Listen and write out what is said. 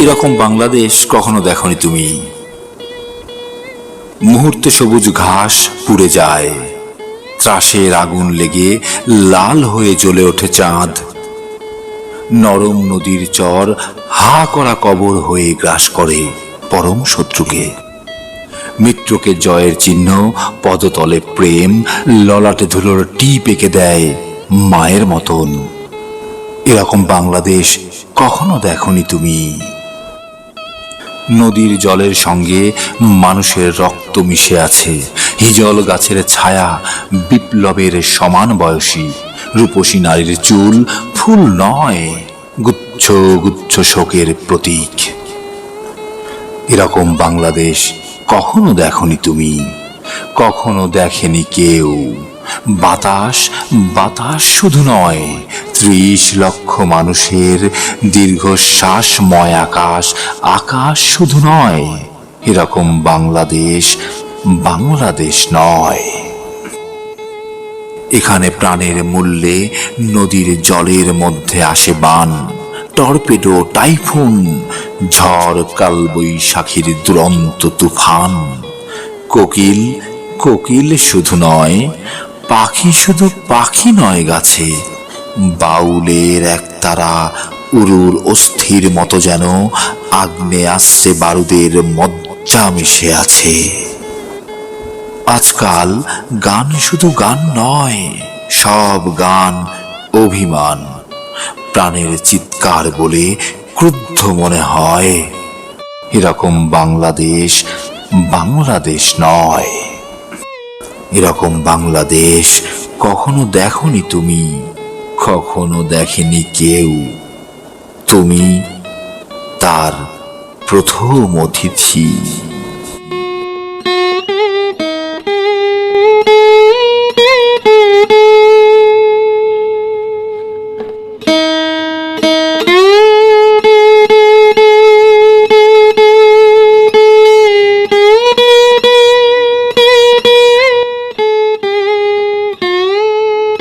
এরকম বাংলাদেশ কখনো দেখনি তুমি। মুহূর্তে সবুজ ঘাস পুড়ে যায়। ত্রাসের আগুন লেগে লাল হয়ে জ্বলে ওঠে চাঁদ। নরম নদীর চর হা করা কবর হয়ে গ্রাস করে পরম শত্রুকে। মিত্রকে জয়ের চিহ্ন, পদতলে প্রেম, ললাটে ধুলোর টিপ এঁকে দেয় মায়ের মতন। এরকম বাংলাদেশ কখনো দেখনি তুমি। নদীর জলের সঙ্গে মানুষের রক্ত মিশে আছে। হিজল গাছের ছায়া বিপ্লবের সমান বয়সী। রূপসী নারীর চুল ফুল নয়, গুচ্ছ গুচ্ছ শোকের প্রতীক। এরকম বাংলাদেশ কখনো দেখনি তুমি। কখনো দেখেনি কেউ। বাতাস বাতাস শুধু নয় ত্রিশ লক্ষ মানুষের দীর্ঘশ্বাসময় আকাশ আকাশ শুধু নয়, এরকম বাংলাদেশ বাংলাদেশ নয়। এখানে প্রাণের মূল্যে নদীর জলের মধ্যে আসে বান, টর্পেডো, টাইফুন, ঝড়, কালবৈশাখীর দুরন্ত তুফান। কোকিল কোকিল শুধু নয়, পাখি শুধু পাখি নয় গাছে বাউলের একতারা উরুর অস্থির মতো যেন আগ্নে আসছে বারুদের মজ্জা মিশে আছে। আজকাল গান শুধু গান নয়, সব গান অভিমান। প্রাণের চিৎকার বলে ক্রুদ্ধ মনে হয়। এরকম বাংলাদেশ বাংলাদেশ নয়। এরকম বাংলাদেশ কখনো দেখনি তুমি? কখনো দেখেনি কেউ। তুমি তার প্রথম অতিথি।